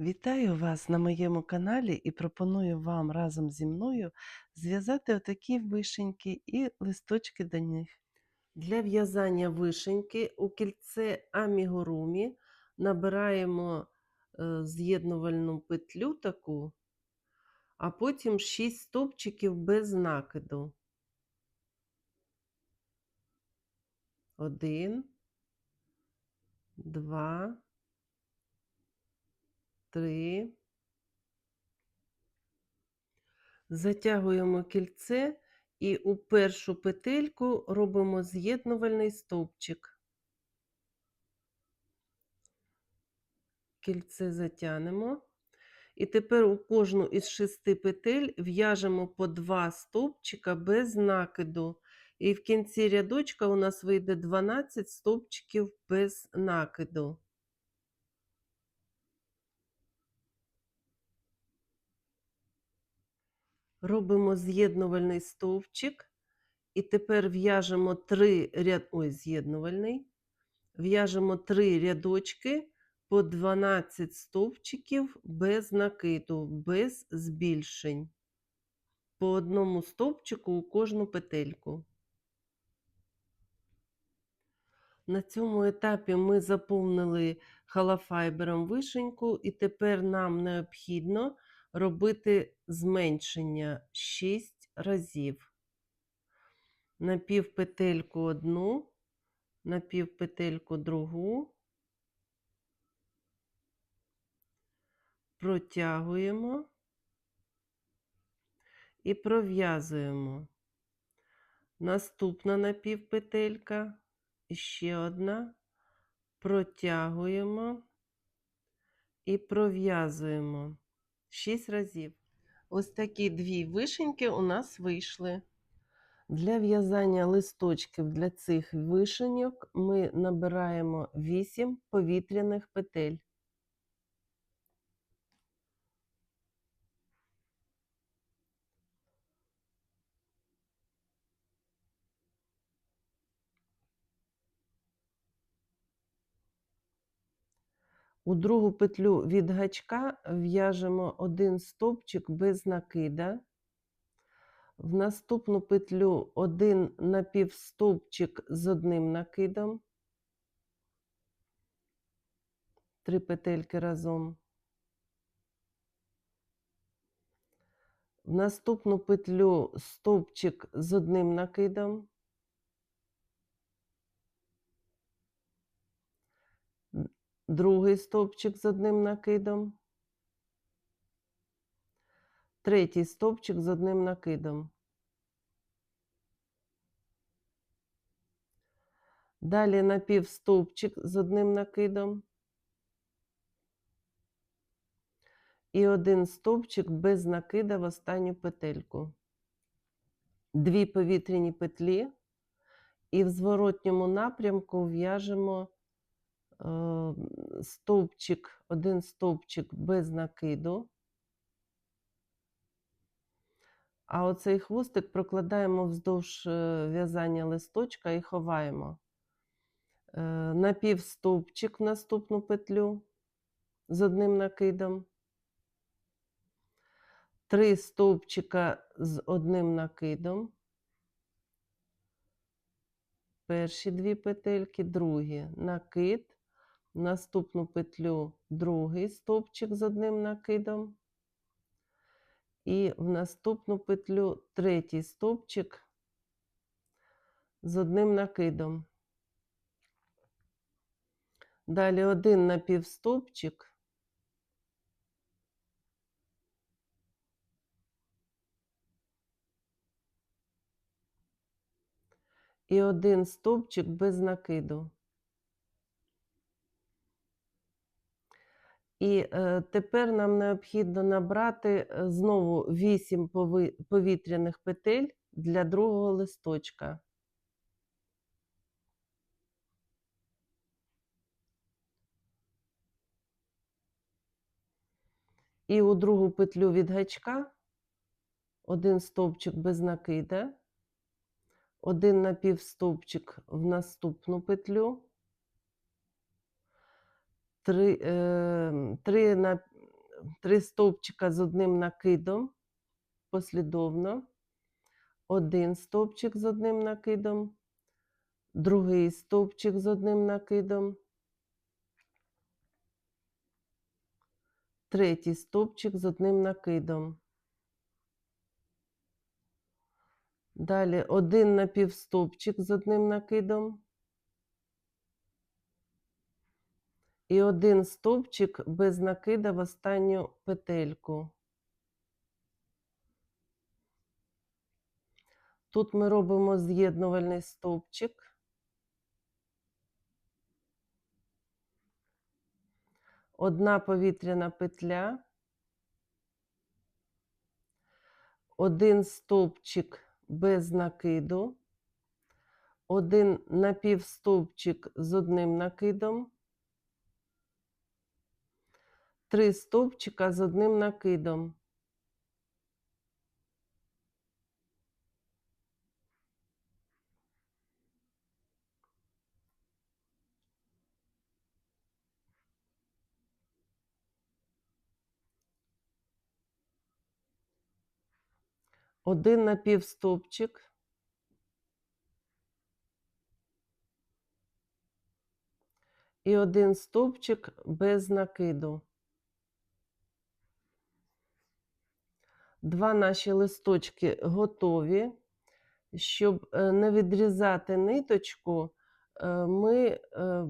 Вітаю вас на моєму каналі і пропоную вам разом зі мною зв'язати отакі вишеньки і листочки до них. Для в'язання вишеньки у кільце амігурумі набираємо е, з'єднувальну петлю таку, а потім 6 стовпчиків без накиду. Один, два, три. Затягуємо кільце і у першу петельку робимо з'єднувальний стовпчик. Кільце затягнемо. І тепер у кожну із шести петель в'яжемо по два стовпчика без накиду. І в кінці рядочка у нас вийде 12 стовпчиків без накиду. Робимо з'єднувальний стовпчик. І тепер в'яжемо три ряд... Ой, з'єднувальний. В'яжемо три рядочки по 12 стовпчиків без накиду, без збільшень. По одному стовпчику у кожну петельку. На цьому етапі ми заповнили халафайбером вишеньку, і тепер нам необхідно робити зменшення 6 разів. На півпетельку одну, на півпетельку другу, протягуємо. І пров'язуємо. Наступна напівпетелька, ще одна, протягуємо. І пров'язуємо 6 разів. Ось такі дві вишеньки у нас вийшли. Для в'язання листочків для цих вишеньок ми набираємо 8 повітряних петель. У другу петлю від гачка в'яжемо один стовпчик без накида. В наступну петлю один напівстовпчик з одним накидом. Три петельки разом. В наступну петлю стовпчик з одним накидом. Другий стовпчик з одним накидом. Третій стовпчик з одним накидом. Далі напівстовпчик з одним накидом. І один стовпчик без накида в останню петельку. Дві повітряні петлі, і в зворотньому напрямку в'яжемо стовпчик, один стовпчик без накиду. А оцей хвостик прокладаємо вздовж е, в'язання листочка і ховаємо. Е, Напівстовпчик в наступну петлю з одним накидом. Три стовпчика з одним накидом. Перші дві петельки, другі накид, наступну петлю другий стовпчик з одним накидом. І в наступну петлю третій стовпчик з одним накидом. Далі один напівстовпчик. І один стовпчик без накиду. І е, тепер нам необхідно набрати е, знову 8 пови- повітряних петель для другого листочка. І у другу петлю від гачка один стовпчик без накида, один напівстовпчик в наступну петлю, три, е, три на, 3 стовпчика з одним накидом послідовно, один стовпчик з одним накидом, другий стовпчик з одним накидом, третій стовпчик з одним накидом. Далі один напівстовпчик з одним накидом. І один стовпчик без накида в останню петельку. Тут ми робимо з'єднувальний стовпчик. Одна повітряна петля, один стовпчик без накиду, один напівстовпчик з одним накидом, три стовпчика з одним накидом. Один напівстовпчик. І один стовпчик без накиду. Два наші листочки готові. Щоб е, не відрізати ниточку, е, ми е,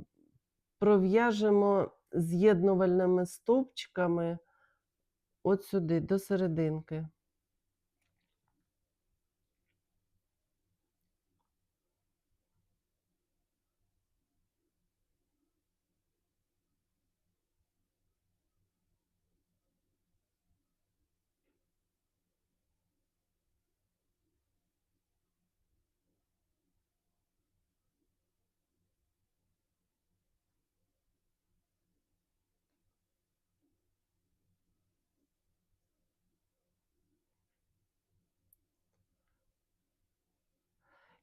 пров'яжемо з'єднувальними стовпчиками от сюди, до серединки.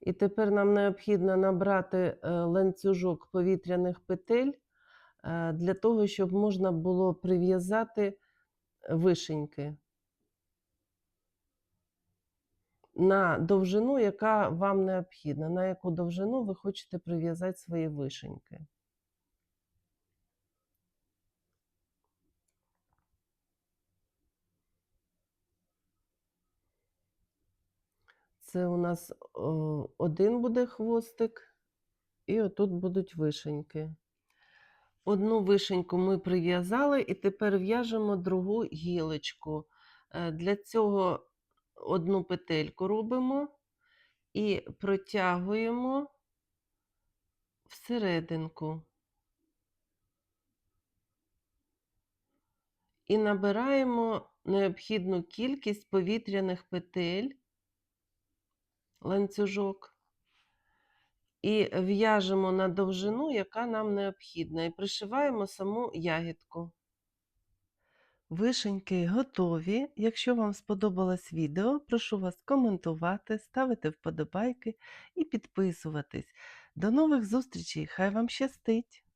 І тепер нам необхідно набрати е, ланцюжок повітряних петель е, для того, щоб можна було прив'язати вишеньки на довжину, яка вам необхідна, на яку довжину ви хочете прив'язати свої вишеньки. Це у нас один буде хвостик, і отут будуть вишеньки. Одну вишеньку ми прив'язали, і тепер в'яжемо другу гілочку. Е, Для цього одну петельку робимо і протягуємо всерединку. І набираємо необхідну кількість повітряних петель, ланцюжок, і в'яжемо на довжину, яка нам необхідна, і пришиваємо саму ягідку. Вишеньки готові. Якщо вам сподобалось відео, прошу вас коментувати, ставити вподобайки і підписуватись. До нових зустрічей! Хай вам щастить!